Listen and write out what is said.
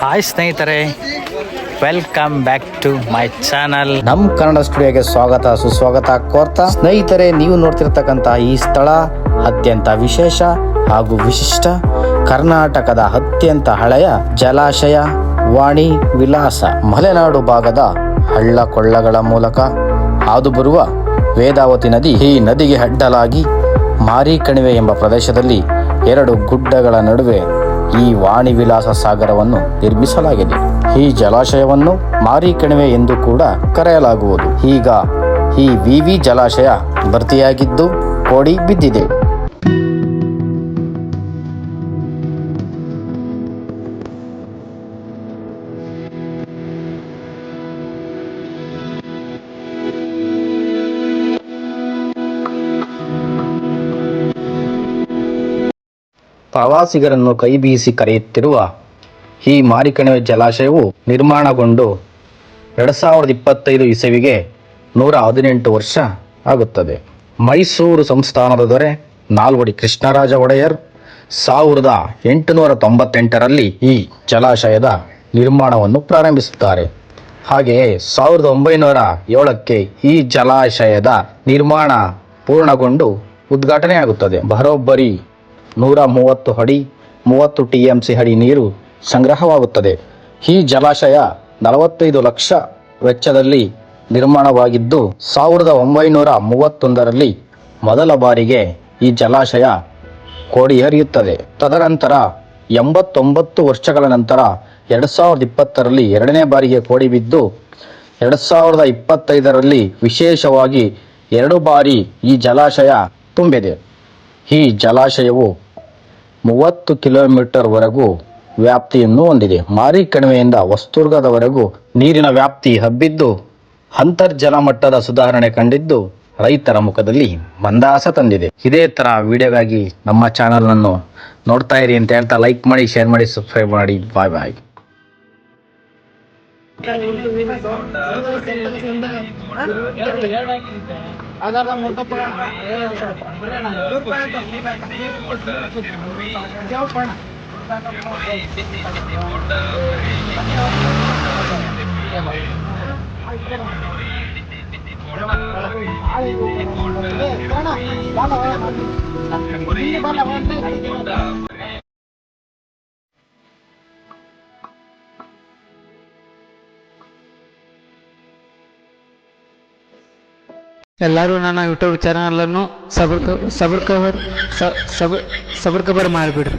Hi ಸ್ನೇಹಿತರೆ welcome back to my channel ನಮ್ಮ ಕನ್ನಡ ಸ್ಟುಡಿಯೋಗೆ ಸ್ವಾಗತ, ಸುಸ್ವಾಗತ ಕೋರ್ತಾ. ಸ್ನೇಹಿತರೆ, ನೀವು ನೋಡ್ತಿರ್ತಕ್ಕಂಥ ಈ ಸ್ಥಳ ಅತ್ಯಂತ ವಿಶೇಷ ಹಾಗೂ ವಿಶಿಷ್ಟ ಕರ್ನಾಟಕದ ಅತ್ಯಂತ ಹಳೆಯ ಜಲಾಶಯ, ವಾಣಿ ವಿಲಾಸ, ಮಲೆನಾಡು ಭಾಗದ ಹಳ್ಳ ಕೊಳ್ಳಗಳ ಮೂಲಕ ಹಾದು ಬರುವ ವೇದಾವತಿ ನದಿ ಈ ನದಿಗೆ ಅಡ್ಡಲಾಗಿ ಮಾರಿ ಕಣಿವೆ ಎಂಬ ಪ್ರದೇಶದಲ್ಲಿ ಎರಡು ಗುಡ್ಡಗಳ ನಡುವೆ ಈ ವಾಣಿ ವಿಲಾಸ ಸಾಗರವನ್ನು ನಿರ್ಮಿಸಲಾಗಿದೆ. ಈ ಜಲಾಶಯವನ್ನು ಮಾರಿ ಕಣಿವೆ ಎಂದು ಕೂಡ ಕರೆಯಲಾಗುವುದು. ಈಗ ಈ ವಿವಿ ಜಲಾಶಯ ಭರ್ತಿಯಾಗಿದ್ದು ಕೋಡಿ ಬಿದ್ದಿದೆ. ಪ್ರವಾಸಿಗರನ್ನು ಕೈ ಬೀಸಿ ಕರೆಯುತ್ತಿರುವ ಈ ಮಾರಿಕಣಿವೆ ಜಲಾಶಯವು ನಿರ್ಮಾಣಗೊಂಡು ಎರಡು ಸಾವಿರದ ಇಪ್ಪತ್ತೈದು ಇಸವಿಗೆ ನೂರ ಹದಿನೆಂಟು ವರ್ಷ ಆಗುತ್ತದೆ. ಮೈಸೂರು ಸಂಸ್ಥಾನದ ದೊರೆ ನಾಲ್ವಡಿ ಕೃಷ್ಣರಾಜ ಒಡೆಯರ್ ಸಾವಿರದ ಎಂಟುನೂರ ತೊಂಬತ್ತೆಂಟರಲ್ಲಿ ಈ ಜಲಾಶಯದ ನಿರ್ಮಾಣವನ್ನು ಪ್ರಾರಂಭಿಸುತ್ತಾರೆ. ಹಾಗೆಯೇ ಸಾವಿರದ ಒಂಬೈನೂರ ಏಳಕ್ಕೆ ಈ ಜಲಾಶಯದ ನಿರ್ಮಾಣ ಪೂರ್ಣಗೊಂಡು ಉದ್ಘಾಟನೆಯಾಗುತ್ತದೆ. ಬರೋಬ್ಬರಿ ನೂರ ಮೂವತ್ತು ಅಡಿ, ಮೂವತ್ತು ಟಿ ಎಂ ಸಿ ಅಡಿ ನೀರು ಸಂಗ್ರಹವಾಗುತ್ತದೆ. ಈ ಜಲಾಶಯ ನಲವತ್ತೈದು ಲಕ್ಷ ವೆಚ್ಚದಲ್ಲಿ ನಿರ್ಮಾಣವಾಗಿದ್ದು, ಸಾವಿರದ ಒಂಬೈನೂರ ಮೂವತ್ತೊಂದರಲ್ಲಿ ಮೊದಲ ಬಾರಿಗೆ ಈ ಜಲಾಶಯ ಕೋಡಿ ಹರಿಯುತ್ತದೆ ತದನಂತರ ಎಂಬತ್ತೊಂಬತ್ತು ವರ್ಷಗಳ ನಂತರ ಎರಡು ಸಾವಿರದ ಇಪ್ಪತ್ತರಲ್ಲಿ ಎರಡನೇ ಬಾರಿಗೆ ಕೋಡಿ ಬಿದ್ದು, ಎರಡು ಸಾವಿರದ ಇಪ್ಪತ್ತೈದರಲ್ಲಿ ವಿಶೇಷವಾಗಿ ಎರಡು ಬಾರಿ ಈ ಜಲಾಶಯ ತುಂಬಿದೆ. ಈ ಜಲಾಶಯವು ಮೂವತ್ತು ಕಿಲೋಮೀಟರ್ ವರೆಗೂ ವ್ಯಾಪ್ತಿಯನ್ನು ಹೊಂದಿದೆ. ಮಾರಿ ಕಣಿವೆಯಿಂದ ವಸ್ತುರ್ಗದವರೆಗೂ ನೀರಿನ ವ್ಯಾಪ್ತಿ ಹಬ್ಬಿದ್ದು, ಅಂತರ್ಜಲ ಮಟ್ಟದ ಸುಧಾರಣೆ ಕಂಡಿದ್ದು ರೈತರ ಮುಖದಲ್ಲಿ ಮಂದಾಸ ತಂದಿದೆ. ಇದೇ ಥರ ವಿಡಿಯೋಗಾಗಿ ನಮ್ಮ ಚಾನಲ್ ಅನ್ನು ನೋಡ್ತಾ ಇರಿ ಅಂತ ಹೇಳ್ತಾ ಲೈಕ್ ಮಾಡಿ, ಶೇರ್ ಮಾಡಿ, ಸಬ್ಸ್ಕ್ರೈಬ್ ಮಾಡಿ. ಬಾಯ್ ಬಾಯ್. Agarra un montón para. No, ಎಲ್ಲರೂ ನನ್ನ ಯೂಟ್ಯೂಬ್ ಚಾನಲನ್ನು ಸಬರ್ ಸಬರ್ ಕವರ್ ಮಾಡಿಬಿಡ್ರಿ.